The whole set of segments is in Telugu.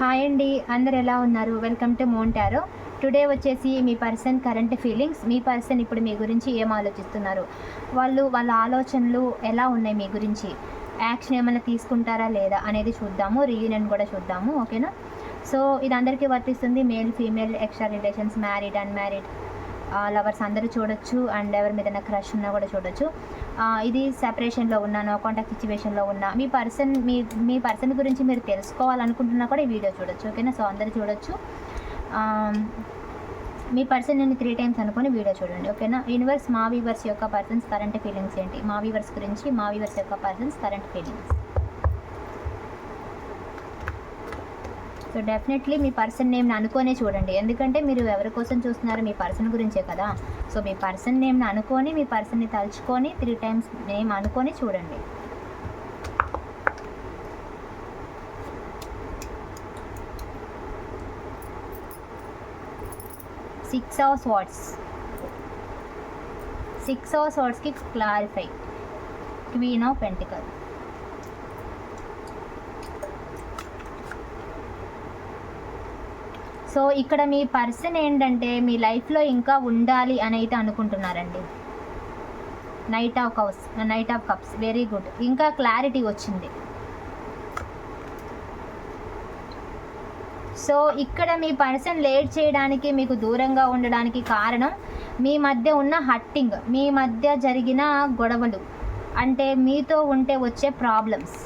హాయ్ అండి అందరు ఎలా ఉన్నారు? వెల్కమ్ టు మోంటారో టుడే వచ్చేసి మీ పర్సన్ కరెంట్ ఫీలింగ్స్ మీ పర్సన్ ఇప్పుడు మీ గురించి ఏం ఆలోచిస్తున్నారు? వాళ్ళు వాళ్ళ ఆలోచనలు ఎలా ఉన్నాయి మీ గురించి? యాక్షన్ ఏమైనా తీసుకుంటారా లేదా అనేది చూద్దాము రీయూనియన్ కూడా చూద్దాము ఓకేనా సో ఇది అందరికీ వర్తిస్తుంది male female extra relations married unmarried lovers అందరూ చూడొచ్చు అండ్ ఎవరి మీద క్రష్ ఉన్నా కూడా చూడొచ్చు. ఇది సెపరేషన్లో ఉన్నా నో కాంటాక్ట్ సిచ్యువేషన్లో ఉన్నా. మీ పర్సన్ మీ మీ పర్సన్ గురించి మీరు తెలుసుకోవాలనుకుంటున్నా కూడా ఈ వీడియో చూడొచ్చు ఓకేనా సో అందరూ చూడొచ్చు. మీ పర్సన్ నేను త్రీ టైమ్స్ అనుకుని వీడియో చూడండి ఓకేనా యూనివర్స్ మా వీవర్స్ యొక్క పర్సన్స్ కరెంట్ ఫీలింగ్స్ ఏంటి? మా వీవర్స్ గురించి మా వీవర్స్ యొక్క persons current feelings so definitely మీ పర్సన్ నేమ్ని అనుకోనే చూడండి. ఎందుకంటే మీరు ఎవరి కోసం చూస్తున్నారు మీ పర్సన్ గురించే కదా. సో మీ పర్సన్ నేమ్ని అనుకొని మీ పర్సన్ని తలుచుకొని త్రీ టైమ్స్ నేమ్ అనుకొని చూడండి. Six hours wands six hours వాట్స్కి clarify queen of pentacle so ఇక్కడ మీ పర్సన్ ఏంటంటే మీ లైఫ్లో ఇంకా ఉండాలి అని అయితే అనుకుంటున్నారండి. Knight of cups knight of cups very good ఇంకా క్లారిటీ వచ్చింది. సో ఇక్కడ మీ పర్సన్ లేట్ చేయడానికి మీకు దూరంగా ఉండడానికి కారణం మీ మధ్య ఉన్న హట్టింగ్ మీ మధ్య జరిగిన గొడవలు అంటే మీతో ఉంటే వచ్చే ప్రాబ్లమ్స్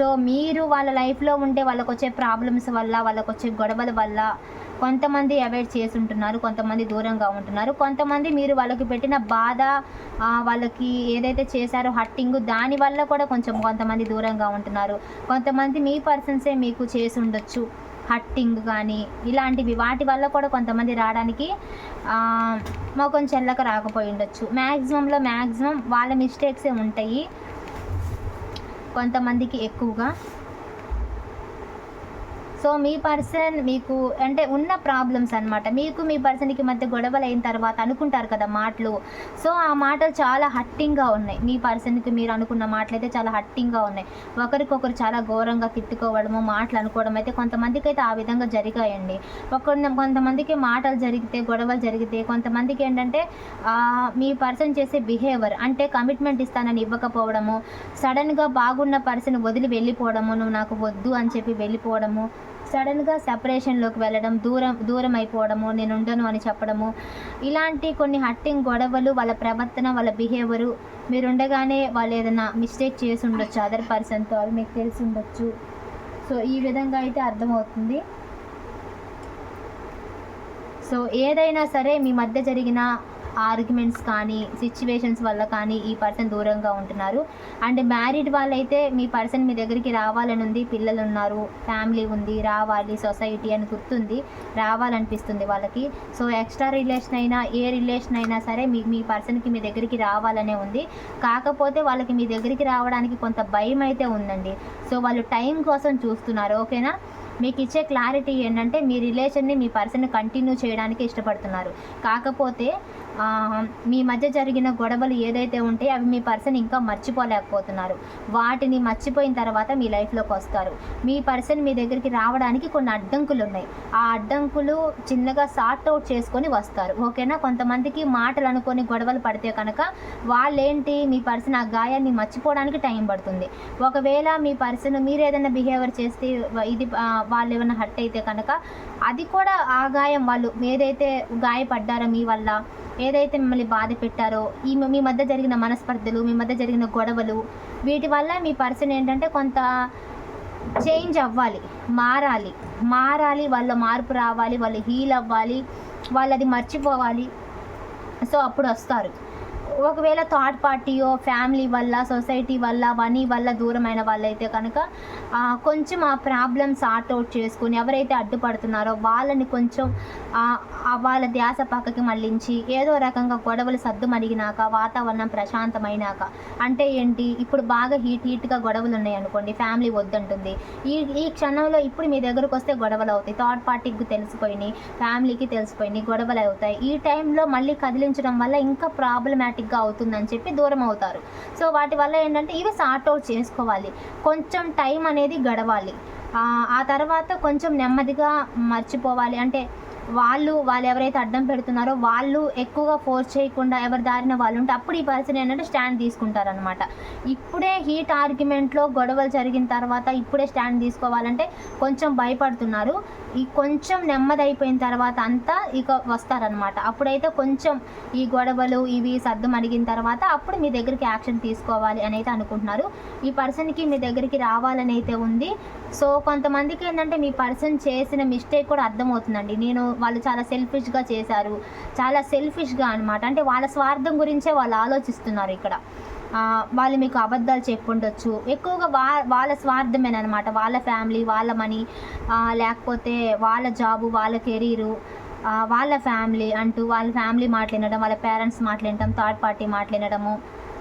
సో మీరు వాళ్ళ లైఫ్లో ఉండే వాళ్ళకు వచ్చే ప్రాబ్లమ్స్ వల్ల వాళ్ళకు వచ్చే గొడవల వల్ల కొంతమంది అవాయిడ్ చేసి ఉంటున్నారు కొంతమంది దూరంగా ఉంటున్నారు. కొంతమంది మీరు వాళ్ళకి పెట్టిన బాధ వాళ్ళకి ఏదైతే చేశారో హట్టింగ్ దాని వల్ల కూడా కొంచెం కొంతమంది దూరంగా ఉంటున్నారు. కొంతమంది మీ పర్సన్సే మీకు చేసి ఉండొచ్చు హట్టింగ్ కానీ ఇలాంటివి వాటి వల్ల కూడా కొంతమంది రావడానికి మొఖం చెల్లక రాకపోయి ఉండొచ్చు. మ్యాక్సిమంలో మ్యాక్సిమం వాళ్ళ మిస్టేక్సే ఉంటాయి. కొంతమందికి ఎక్కువగా సో మీ పర్సన్ మీకు అంటే ఉన్న ప్రాబ్లమ్స్ అన్నమాట. మీకు మీ పర్సన్కి మధ్య గొడవలు అయిన తర్వాత అనుకుంటారు కదా మాటలు. సో ఆ మాటలు చాలా హట్టింగ్గా ఉన్నాయి. మీ పర్సన్కి మీరు అనుకున్న మాటలు అయితే చాలా హట్టింగ్గా ఉన్నాయి. ఒకరికొకరు చాలా ఘోరంగా తిట్టుకోవడము మాటలు అనుకోవడం అయితే కొంతమందికి అయితే ఆ విధంగా జరిగాయండి. ఒక కొంతమందికి మాటలు జరిగితే గొడవలు జరిగితే కొంతమందికి ఏంటంటే మీ పర్సన్ చేసే బిహేవియర్ అంటే కమిట్మెంట్ ఇస్తానని ఇవ్వకపోవడము సడన్గా బాగున్న పర్సన్ వదిలి వెళ్ళిపోవడము నువ్వు నాకు వద్దు అని చెప్పి వెళ్ళిపోవడము సడన్గా సెపరేషన్లోకి వెళ్ళడం దూరం దూరం అయిపోవడము నేను ఉండను అని చెప్పడము ఇలాంటి కొన్ని హట్టింగ్ గొడవలు వాళ్ళ ప్రవర్తన వాళ్ళ బిహేవియరు మీరు ఉండగానే వాళ్ళు ఏదైనా మిస్టేక్ చేసి ఉండొచ్చు అదర్ పర్సన్తో అవి మీకు తెలిసి ఉండొచ్చు. సో ఈ విధంగా అయితే అర్థమవుతుంది. సో ఏదైనా సరే మీ మధ్య జరిగిన ఆర్గ్యుమెంట్స్ కానీ సిచ్యువేషన్స్ వల్ల కానీ ఈ పర్సన్ దూరంగా ఉంటున్నారు. అండ్ మ్యారీడ్ వాళ్ళైతే మీ పర్సన్ మీ దగ్గరికి రావాలని ఉంది పిల్లలు ఉన్నారు ఫ్యామిలీ ఉంది రావాలి సొసైటీ అని గుర్తుంది రావాలనిపిస్తుంది వాళ్ళకి. సో ఎక్స్ట్రా రిలేషన్ అయినా ఏ రిలేషన్ అయినా సరే మీ మీ పర్సన్కి మీ దగ్గరికి రావాలనే ఉంది. కాకపోతే వాళ్ళకి మీ దగ్గరికి రావడానికి కొంత భయం అయితే ఉందండి. సో వాళ్ళు టైం కోసం చూస్తున్నారు ఓకేనా? మీకు ఇచ్చే క్లారిటీ ఏంటంటే మీ రిలేషన్ని మీ పర్సన్ కంటిన్యూ చేయడానికి ఇష్టపడుతున్నారు. కాకపోతే మీ మధ్య జరిగిన గొడవలు ఏదైతే ఉంటాయో అవి మీ పర్సన్ ఇంకా మర్చిపోలేకపోతున్నారు. వాటిని మర్చిపోయిన తర్వాత మీ లైఫ్లోకి వస్తారు. మీ పర్సన్ మీ దగ్గరికి రావడానికి కొన్ని అడ్డంకులు ఉన్నాయి. ఆ అడ్డంకులు చిన్నగా సార్ట్ అవుట్ చేసుకొని వస్తారు. ఓకేనా? కొంతమందికి మాటలు అనుకొని గొడవలు పడితే కనుక వాళ్ళేంటి? మీ పర్సన్ ఆ గాయాన్ని మర్చిపోవడానికి టైం పడుతుంది. ఒకవేళ మీ పర్సన్ మీరు ఏదైనా బిహేవియర్ చేస్తే ఇది వాళ్ళు ఏమైనా హర్ట్ అయితే కనుక అది కూడా ఆ గాయం వాళ్ళు ఏదైతే గాయపడ్డారో మీ వల్ల ఏదైతే మిమ్మల్ని బాధ పెట్టారో ఈ మీ మధ్య జరిగిన మనస్పర్ధలు మీ మధ్య జరిగిన గొడవలు వీటి వల్ల మీ పర్సన్ ఏంటంటే కొంత చేంజ్ అవ్వాలి మారాలి. మారాలి వాళ్ళ మార్పు రావాలి వాళ్ళు హీల్ అవ్వాలి వాళ్ళు అది మర్చిపోవాలి. సో అప్పుడు వస్తారు. ఒకవేళ థర్డ్ పార్టీయో ఫ్యామిలీ వల్ల సొసైటీ వల్ల మనీ వల్ల దూరమైన వాళ్ళైతే కనుక కొంచెం ఆ ప్రాబ్లమ్ సార్ట్ అవుట్ చేసుకుని ఎవరైతే అడ్డుపడుతున్నారో వాళ్ళని కొంచెం వాళ్ళ ధ్యాస పక్కకి మళ్ళించి ఏదో రకంగా గొడవలు సద్దు మరిగినాక వాతావరణం ప్రశాంతమైనాక అంటే ఏంటి ఇప్పుడు బాగా హీట్ హీట్గా గొడవలు ఉన్నాయి అనుకోండి ఫ్యామిలీ వద్దంటుంది. ఈ ఈ క్షణంలో ఇప్పుడు మీ దగ్గరకు వస్తే గొడవలు అవుతాయి. థర్డ్ పార్టీకి తెలిసిపోయినాయి ఫ్యామిలీకి తెలిసిపోయినాయి గొడవలు అవుతాయి. ఈ టైంలో మళ్ళీ కదిలించడం వల్ల ఇంకా ఆటోమేటిక్గా అవుతుందని చెప్పి దూరం అవుతారు. సో వాటి వల్ల ఏంటంటే ఇవి సార్ట్ అవుట్ చేసుకోవాలి. కొంచెం టైం అనేది గడవాలి. ఆ తర్వాత కొంచెం నెమ్మదిగా మర్చిపోవాలి. అంటే వాళ్ళు వాళ్ళు ఎవరైతే అడ్డం పెడుతున్నారో వాళ్ళు ఎక్కువగా ఫోర్స్ చేయకుండా ఎవరి దారిన వాళ్ళు ఉంటే అప్పుడు ఈ పర్సన్ ఏంటంటే స్టాండ్ తీసుకుంటారనమాట ఇప్పుడే హీట్ ఆర్గ్యుమెంట్లో గొడవలు జరిగిన తర్వాత ఇప్పుడే స్టాండ్ తీసుకోవాలంటే కొంచెం భయపడుతున్నారు. ఈ కొంచెం నెమ్మది అయిపోయిన తర్వాత అంతా ఇక వస్తారనమాట అప్పుడైతే కొంచెం ఈ గొడవలు ఇవి సర్దం అడిగిన తర్వాత అప్పుడు మీ దగ్గరికి యాక్షన్ తీసుకోవాలి అని అయితే అనుకుంటున్నారు. ఈ పర్సన్కి మీ దగ్గరికి రావాలని అయితే ఉంది. సో కొంతమందికి ఏంటంటే మీ పర్సన్ చేసిన మిస్టేక్ కూడా అర్థమవుతుందండి. నేను వాళ్ళు చాలా సెల్ఫిష్గా చేశారు. చాలా సెల్ఫిష్గా అనమాట అంటే వాళ్ళ స్వార్థం గురించే వాళ్ళు ఆలోచిస్తున్నారు ఇక్కడ. వాళ్ళు మీకు అబద్ధాలు చెప్పుండొచ్చు. ఎక్కువగా వా వాళ్ళ స్వార్థమేనమాట వాళ్ళ ఫ్యామిలీ వాళ్ళ మనీ లేకపోతే వాళ్ళ జాబు వాళ్ళ కెరీరు వాళ్ళ ఫ్యామిలీ అంటూ వాళ్ళ ఫ్యామిలీ మాట్లాడడం వాళ్ళ పేరెంట్స్ మాట్లాడటం థర్డ్ పార్టీ మాట్లాడడము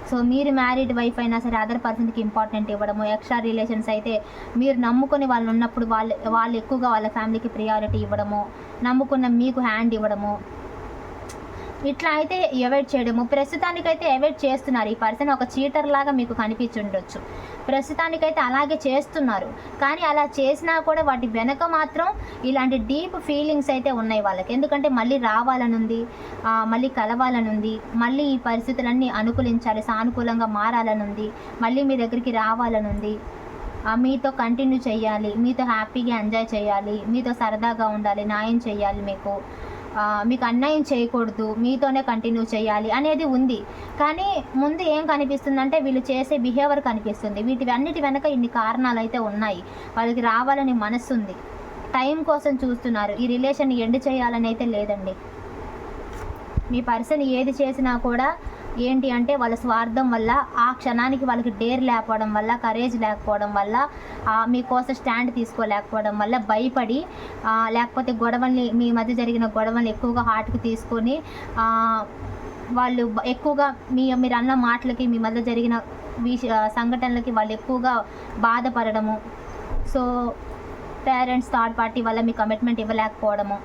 సో మీరు మ్యారీడ్ వైఫ్ అయినా సరే అదర్ పర్సన్కి ఇంపార్టెంట్ ఇవ్వడము ఎక్స్ట్రా రిలేషన్స్ అయితే మీరు నమ్ముకొని వాళ్ళు ఉన్నప్పుడు వాళ్ళు వాళ్ళు ఎక్కువగా వాళ్ళ ఫ్యామిలీకి ప్రియారిటీ ఇవ్వడము నమ్ముకున్న మీకు హ్యాండ్ ఇవ్వడము. ఇట్లా అయితే అవాయిడ్ చేయడము. ప్రస్తుతానికైతే అవాయిడ్ చేస్తున్నారు. ఈ పర్సన్ ఒక చీటర్ లాగా మీకు కనిపించుండొచ్చు. ప్రస్తుతానికైతే అలాగే చేస్తున్నారు. కానీ అలా చేసినా కూడా వాటి వెనక మాత్రం ఇలాంటి డీప్ ఫీలింగ్స్ అయితే ఉన్నాయి వాళ్ళకి. ఎందుకంటే మళ్ళీ రావాలనుంది మళ్ళీ కలవాలనుంది మళ్ళీ ఈ పరిస్థితులన్నీ అనుకూలించాలి సానుకూలంగా మారాలనుంది మళ్ళీ మీ దగ్గరికి రావాలనుంది. ఆ, మీతో కంటిన్యూ చేయాలి మీతో హ్యాపీగా ఎంజాయ్ చేయాలి మీతో సరదాగా ఉండాలి న్యాయం చేయాలి మీకు. మీకు అన్యాయం చేయకూడదు మీతోనే కంటిన్యూ చేయాలి అనేది ఉంది. కానీ ముందు ఏం కనిపిస్తుందంటే వీళ్ళు చేసే బిహేవియర్ కనిపిస్తుంది. వీటి అన్నిటి వెనక ఇన్ని కారణాలు అయితే ఉన్నాయి. వాళ్ళకి రావాలని మనసు ఉంది టైం కోసం చూస్తున్నారు. ఈ రిలేషన్ ఎండ్ చేయాలని అయితే లేదండి. మీ పర్సన్ ఏది చేసినా కూడా ఏంటి అంటే వాళ్ళ స్వార్థం వల్ల ఆ క్షణానికి వాళ్ళకి డేర్ లేకపోవడం వల్ల కరేజ్ లేకపోవడం వల్ల మీకోసం స్టాండ్ తీసుకోలేకపోవడం వల్ల భయపడి లేకపోతే గొడవల్ని మీ మధ్య జరిగిన గొడవల్ని ఎక్కువగా హార్ట్కి తీసుకొని వాళ్ళు ఎక్కువగా మీ మీరు అన్న మాటలకి మీ మధ్య జరిగిన విష సంఘటనలకి వాళ్ళు ఎక్కువగా బాధపడడము. సో పేరెంట్స్ థర్డ్ పార్టీ వల్ల మీ కమిట్మెంట్ ఇవ్వలేకపోవడము.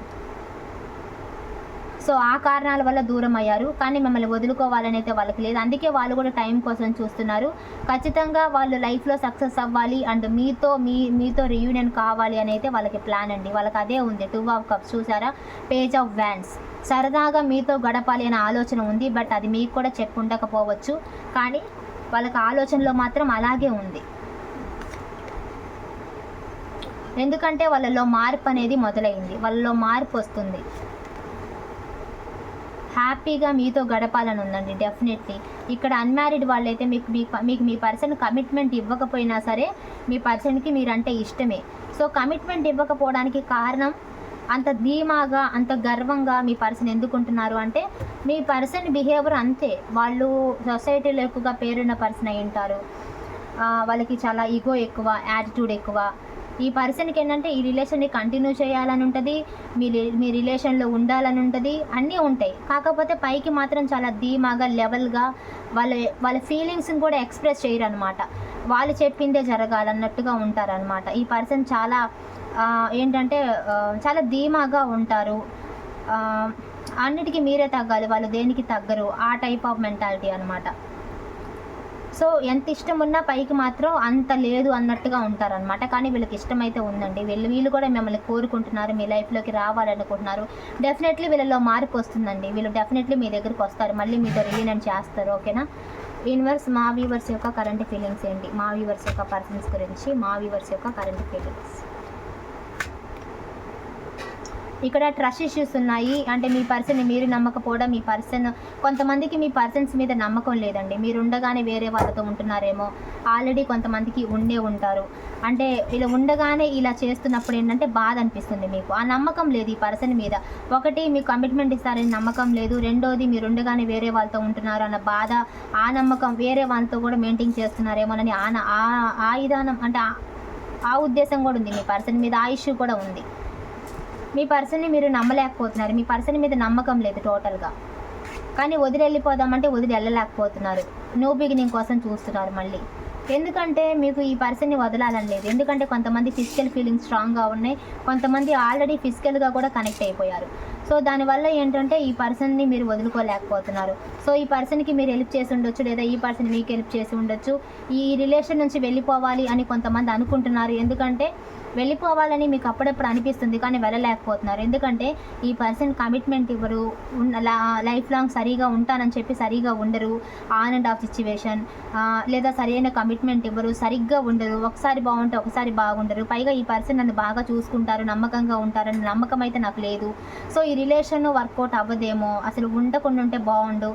సో ఆ కారణాల వల్ల దూరం అయ్యారు కానీ మిమ్మల్ని వదులుకోవాలని అయితే వాళ్ళకి లేదు. అందుకే వాళ్ళు కూడా టైం కోసం చూస్తున్నారు. ఖచ్చితంగా వాళ్ళు లైఫ్లో సక్సెస్ అవ్వాలి. అండ్ మీతో మీ మీతో రియూనియన్ కావాలి అని అయితే వాళ్ళకి ప్లాన్ అండి. వాళ్ళకి అదే ఉంది. టూ ఆఫ్ కప్స్ చూసారా? పేజ్ ఆఫ్ వ్యాన్స్ సరదాగా మీతో గడపాలి అనే ఆలోచన ఉంది. బట్ అది మీకు కూడా చెప్పు ఉండకపోవచ్చు. కానీ వాళ్ళకి ఆలోచనలో మాత్రం అలాగే ఉంది. ఎందుకంటే వాళ్ళలో మార్పు అనేది మొదలైంది. వాళ్ళలో మార్పు వస్తుంది. హ్యాపీగా మీతో గడపాలని ఉందండి డెఫినెట్లీ. ఇక్కడ అన్మ్యారీడ్ వాళ్ళైతే మీకు మీ మీకు మీ పర్సన్ కమిట్మెంట్ ఇవ్వకపోయినా సరే మీ పర్సన్కి మీరంటే ఇష్టమే. సో కమిట్మెంట్ ఇవ్వకపోవడానికి కారణం అంత ధీమాగా అంత గర్వంగా మీ పర్సన్ ఎందుకుంటున్నారు అంటే మీ పర్సన్ బిహేవియర్ అంతే. వాళ్ళు సొసైటీలో ఎక్కువగా పేరున్న పర్సన్ అయి ఉంటారు వాళ్ళకి చాలా ఈగో ఎక్కువ యాటిట్యూడ్ ఎక్కువ. ఈ పర్సన్కి ఏంటంటే ఈ రిలేషన్ని కంటిన్యూ చేయాలని ఉంటుంది మీ మీ రిలేషన్లో ఉండాలని ఉంటుంది అన్నీ ఉంటాయి. కాకపోతే పైకి మాత్రం చాలా ధీమాగా లెవెల్గా వాళ్ళ వాళ్ళ ఫీలింగ్స్ని కూడా ఎక్స్ప్రెస్ చేయరు అనమాట వాళ్ళు చెప్పిందే జరగాలన్నట్టుగా ఉంటారనమాట ఈ పర్సన్ చాలా ఏంటంటే చాలా ధీమాగా ఉంటారు. అన్నిటికీ మీరే తగ్గాలి వాళ్ళు దేనికి తగ్గరు ఆ టైప్ ఆఫ్ మెంటాలిటీ అనమాట సో ఎంత ఇష్టం ఉన్నా పైకి మాత్రం అంత లేదు అన్నట్టుగా ఉంటారనమాట కానీ వీళ్ళకి ఇష్టమైతే ఉందండి. వీళ్ళు వీళ్ళు కూడా మిమ్మల్ని కోరుకుంటున్నారు మీ లైఫ్లోకి రావాలనుకుంటున్నారు. డెఫినెట్లీ వీళ్ళలో మార్పు వస్తుందండి. వీళ్ళు డెఫినెట్లీ మీ దగ్గరికి వస్తారు. మళ్ళీ మీతో రిలీనెంట్ చేస్తారు. ఓకేనా? యూనివర్స్ మా వ్యూవర్స్ యొక్క కరెంట్ ఫీలింగ్స్ ఏంటి? మా వ్యూవర్స్ యొక్క పర్సన్స్ గురించి మా వ్యూవర్స్ యొక్క కరెంట్ ఫీలింగ్స్ ఇక్కడ ట్రస్ట్ ఇష్యూస్ ఉన్నాయి. అంటే మీ పర్సన్ మీరు నమ్మకపోవడం మీ పర్సన్ కొంతమందికి మీ పర్సన్స్ మీద నమ్మకం లేదండి. మీరు ఉండగానే వేరే వాళ్ళతో ఉంటున్నారేమో. ఆల్రెడీ కొంతమందికి ఉండే ఉంటారు. అంటే ఇలా ఉండగానే ఇలా చేస్తున్నప్పుడు ఏంటంటే బాధ అనిపిస్తుంది మీకు. ఆ నమ్మకం లేదు ఈ పర్సన్ మీద. ఒకటి మీకు కమిట్మెంట్ ఇస్తారని నమ్మకం లేదు. రెండోది మీరు ఉండగానే వేరే వాళ్ళతో ఉంటున్నారు అన్న బాధ ఆ నమ్మకం వేరే వాళ్ళతో కూడా మెయింటైన్ చేస్తున్నారేమోనని ఆ ఆ- ఆ విధానం అంటే ఆ ఉద్దేశం కూడా ఉంది. మీ పర్సన్ మీద ఆ ఇష్యూ కూడా ఉంది. మీ పర్సన్ని మీరు నమ్మలేకపోతున్నారు. మీ పర్సన్ మీద నమ్మకం లేదు టోటల్గా. కానీ వదిలి వెళ్ళిపోదామంటే వదిలి వెళ్ళలేకపోతున్నారు న్యూ బిగినింగ్ కోసం చూస్తున్నారు మళ్ళీ. ఎందుకంటే మీకు ఈ పర్సన్ని వదలాలని లేదు. ఎందుకంటే కొంతమంది ఫిజికల్ ఫీలింగ్స్ స్ట్రాంగ్గా ఉన్నాయి. కొంతమంది ఆల్రెడీ ఫిజికల్గా కూడా కనెక్ట్ అయిపోయారు. సో దానివల్ల ఏంటంటే ఈ పర్సన్ని మీరు వదులుకోలేకపోతున్నారు. సో ఈ పర్సన్కి మీరు హెల్ప్ చేసి ఉండొచ్చు లేదా ఈ పర్సన్ మీకు హెల్ప్ చేసి ఉండొచ్చు. ఈ రిలేషన్ నుంచి వెళ్ళిపోవాలి అని కొంతమంది అనుకుంటున్నారు. ఎందుకంటే వెళ్ళిపోవాలని మీకు అప్పుడప్పుడు అనిపిస్తుంది కానీ వెళ్ళలేకపోతున్నారు. ఎందుకంటే ఈ పర్సన్ కమిట్మెంట్ ఇవ్వరు లైఫ్ లాంగ్ సరిగా ఉంటానని చెప్పి సరిగా ఉండరు. On and off situation. లేదా సరైన కమిట్మెంట్ ఇవ్వరు సరిగ్గా ఉండరు. ఒకసారి బాగుంటే ఒకసారి బాగుండరు. పైగా ఈ పర్సన్ నన్ను బాగా చూసుకుంటారు నమ్మకంగా ఉంటారని నమ్మకం అయితే నాకు లేదు. సో ఈ రిలేషన్ వర్కౌట్ అవ్వదేమో. అసలు ఉండకుండా ఉంటే బాగుండు.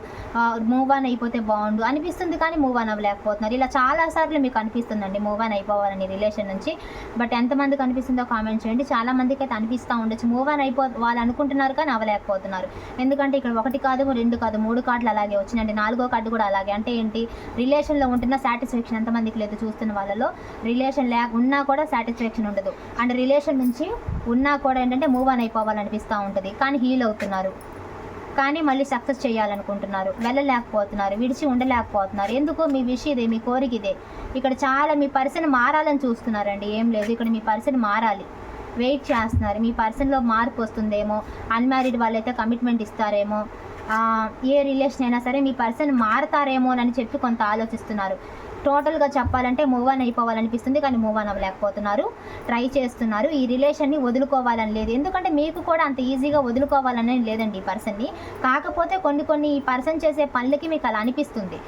మూవ్ ఆన్ అయిపోతే బాగుండు. అనిపిస్తుంది కానీ మూవ్ ఆన్ అవ్వలేకపోతున్నారు. ఇలా చాలా సార్లు మీకు అనిపిస్తుందండి మూవ్ ఆన్ అయిపోవాలని రిలేషన్ నుంచి. బట్ ఎంతమంది ఎంతమందికి అనిపిస్తుందో కామెంట్ చేయండి. చాలా మందికి అయితే అనిపిస్తూ ఉండొచ్చు. మూవ్ ఆన్ అయిపో వాళ్ళు అనుకుంటున్నారు కానీ అవ్వలేకపోతున్నారు ఎందుకంటే ఇక్కడ ఒకటి కాదు రెండు కాదు మూడు కార్డులు అలాగే వచ్చినాయండి. నాలుగో కార్డు కూడా అలాగే. అంటే ఏంటి? రిలేషన్లో ఉంటున్న సాటిస్ఫాక్షన్ ఎంతమందికి లేదు చూస్తున్న వాళ్ళలో. రిలేషన్ లేక ఉన్నా కూడా సాటిస్ఫాక్షన్ ఉండదు. అండ్ రిలేషన్ నుంచి ఉన్నా కూడా ఏంటంటే మూవ్ ఆన్ అయిపోవాలనిపిస్తూ ఉంటుంది. కానీ హీల్ అవుతున్నారు. కానీ మళ్ళీ సక్సెస్ చేయాలనుకుంటున్నారు వెళ్ళలేకపోతున్నారు విడిచి ఉండలేకపోతున్నారు. ఎందుకో? మీ విష్ ఇదే మీ కోరిక ఇదే. ఇక్కడ చాలా మీ పర్సన్ మారాలని చూస్తున్నారండి. ఏం లేదు ఇక్కడ మీ పర్సన్ మారాలి. వెయిట్ చేస్తున్నారు. మీ పర్సన్లో మార్పు వస్తుందేమో? అన్మ్యారీడ్ వాళ్ళైతే కమిట్మెంట్ ఇస్తారేమో? ఏ రిలేషన్ అయినా సరే మీ పర్సన్ మారతారేమోనని చెప్పి కొంత ఆలోచిస్తున్నారు. టోటల్గా చెప్పాలంటే మూవ్ ఆన్ అయిపోవాలనిపిస్తుంది కానీ మూవ్ ఆన్ అవ్వలేకపోతున్నారు. ట్రై చేస్తున్నారు. ఈ రిలేషన్ని వదులుకోవాలని లేదు. ఎందుకంటే మీకు కూడా అంత ఈజీగా వదులుకోవాలని లేదండి ఈ పర్సన్ని. కాకపోతే కొన్ని కొన్ని ఈ పర్సన్ చేసే పనులకి మీకు అలా అనిపిస్తుంది.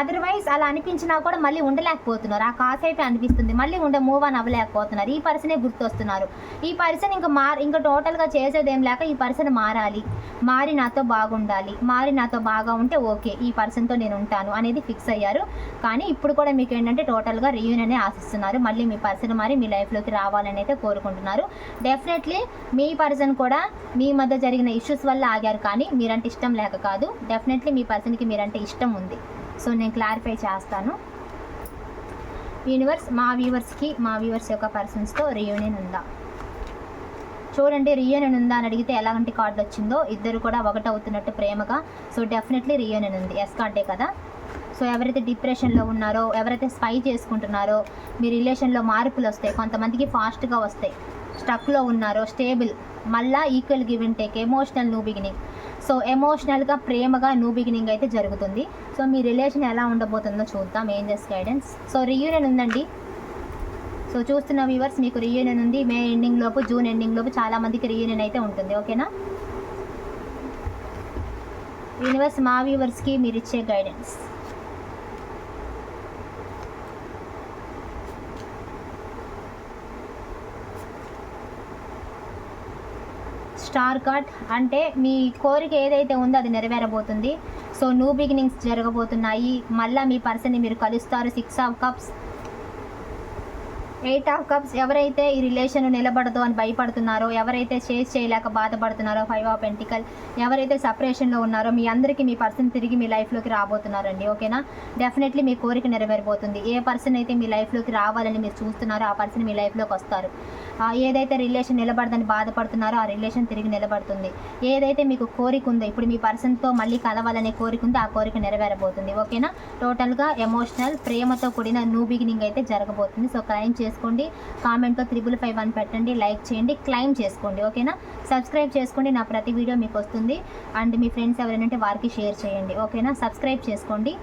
అదర్వైజ్ అలా అనిపించినా కూడా మళ్ళీ ఉండలేకపోతున్నారు. ఆ కాసేపే అనిపిస్తుంది. మళ్ళీ ఉండే మూవ్ ఆన్ అవ్వలేకపోతున్నారు. ఈ పర్సనే గుర్తొస్తున్నారు. ఈ పర్సన్ ఇంకా మార్ ఇంకా టోటల్గా చేసేదేం లేక ఈ పర్సన్ మారాలి. మారి నాతో బాగుండాలి. మారి నాతో బాగా ఉంటే ఓకే. ఈ పర్సన్తో నేను ఉంటాను అనేది ఫిక్స్ అయ్యారు. కానీ ఇప్పుడు కూడా మీకు ఏంటంటే టోటల్గా రీయూనియనే ఆశిస్తున్నారు. మళ్ళీ మీ పర్సన్ మరి మీ లైఫ్లోకి రావాలని అయితే కోరుకుంటున్నారు. డెఫినెట్లీ మీ పర్సన్ కూడా మీ మధ్య జరిగిన ఇష్యూస్ వల్ల ఆగారు కానీ మీరంటే ఇష్టం లేక కాదు. డెఫినెట్లీ మీ పర్సన్కి మీరంటే ఇష్టం ఉంది. సో నేను క్లారిఫై చేస్తాను. యూనివర్స్ మా వ్యూవర్స్కి మా వ్యూవర్స్ యొక్క పర్సన్స్తో రియూనియన్ ఉందా? చూడండి రియూనియన్ ఉందా అని అడిగితే ఎలాంటి కార్డులు వచ్చిందో ఇద్దరు కూడా ఒకటవుతున్నట్టు ప్రేమగా. సో డెఫినెట్లీ రియూనియన్ ఉంది. ఎస్ కార్డే కదా? సో ఎవరైతే డిప్రెషన్లో ఉన్నారో ఎవరైతే స్పై చేసుకుంటున్నారో మీ రిలేషన్లో మార్పులు వస్తాయి. కొంతమందికి ఫాస్ట్గా వస్తాయి. స్టక్లో ఉన్నారో స్టేబుల్ మళ్ళా equal give and take emotional new beginning. So ఎమోషనల్గా ప్రేమగా న్యూ బిగినింగ్ అయితే జరుగుతుంది. సో మీ రిలేషన్ ఎలా ఉండబోతుందో చూద్దాం. Angels guidance. సో రీయూనియన్ ఉందండి. సో చూస్తున్న వ్యూవర్స్ మీకు రీయూనియన్ ఉంది. మే ఎండింగ్ లోపు జూన్ ఎండింగ్ లోపు చాలా మందికి రీయూనియన్ అయితే ఉంటుంది. ఓకేనా? యూనివర్స్ మా వ్యూవర్స్కి మీరు ఇచ్చే గైడెన్స్. స్టార్ కార్డ్ అంటే మీ కోరిక ఏదైతే ఉందో అది నెరవేరబోతుంది. సో న్యూ బిగినింగ్స్ జరగబోతున్నాయి. మళ్ళీ మీ పర్సన్ని మీరు కలుస్తారు. Six of cups eight of cups ఎవరైతే ఈ రిలేషన్ నిలబడదు అని భయపడుతున్నారో ఎవరైతే చేజ్ చేయలేక బాధపడుతున్నారో ఫైవ్ ఆఫ్ పెంటికల్ ఎవరైతే సపరేషన్లో ఉన్నారో మీ అందరికీ మీ పర్సన్ తిరిగి మీ లైఫ్లోకి రాబోతున్నారండి ఓకేనా డెఫినెట్లీ మీ కోరిక నెరవేరబోతుంది. ఏ పర్సన్ అయితే మీ లైఫ్లోకి రావాలని మీరు చూస్తున్నారో ఆ పర్సన్ మీ లైఫ్లోకి వస్తారు. ఏదైతే రిలేషన్ నిలబడదని బాధపడుతున్నారో ఆ రిలేషన్ తిరిగి నిలబడుతుంది. ఏదైతే మీకు కోరిక ఉందో ఇప్పుడు మీ పర్సన్తో మళ్ళీ కలవాలనే కోరిక ఉందో ఆ కోరిక నెరవేరబోతుంది ఓకేనా టోటల్గా ఎమోషనల్ ప్రేమతో కూడిన న్యూ బిగినింగ్ అయితే జరగబోతుంది. సో క్లైమ్ చేసి చేసుకోండి. కామెంట్లో త్రిబుల్ ఫైవ్ వన్ పెట్టండి. లైక్ చేయండి. క్లైమ్ చేసుకోండి. ఓకేనా సబ్స్క్రైబ్ చేసుకోండి. నా ప్రతి వీడియో మీకు వస్తుంది. అండ్ మీ ఫ్రెండ్స్ ఎవరైనా అంటే వారికి షేర్ చేయండి. ఓకేనా సబ్స్క్రైబ్ చేసుకోండి.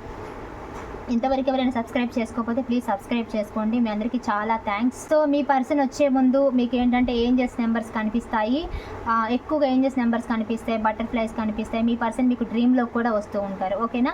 ఇంతవరకు ఎవరైనా సబ్స్క్రైబ్ చేసుకోకపోతే ప్లీజ్ సబ్స్క్రైబ్ చేసుకోండి. మీ అందరికీ చాలా థ్యాంక్స్ సో మీ పర్సన్ వచ్చే ముందు మీకు ఏంటంటే ఏంజెస్ నెంబర్స్ కనిపిస్తాయి. ఎక్కువగా ఏంజెస్ నెంబర్స్ కనిపిస్తాయి. బటర్ఫ్లైస్ కనిపిస్తాయి. మీ పర్సన్ మీకు డ్రీమ్లో కూడా వస్తూ ఉంటారు. ఓకేనా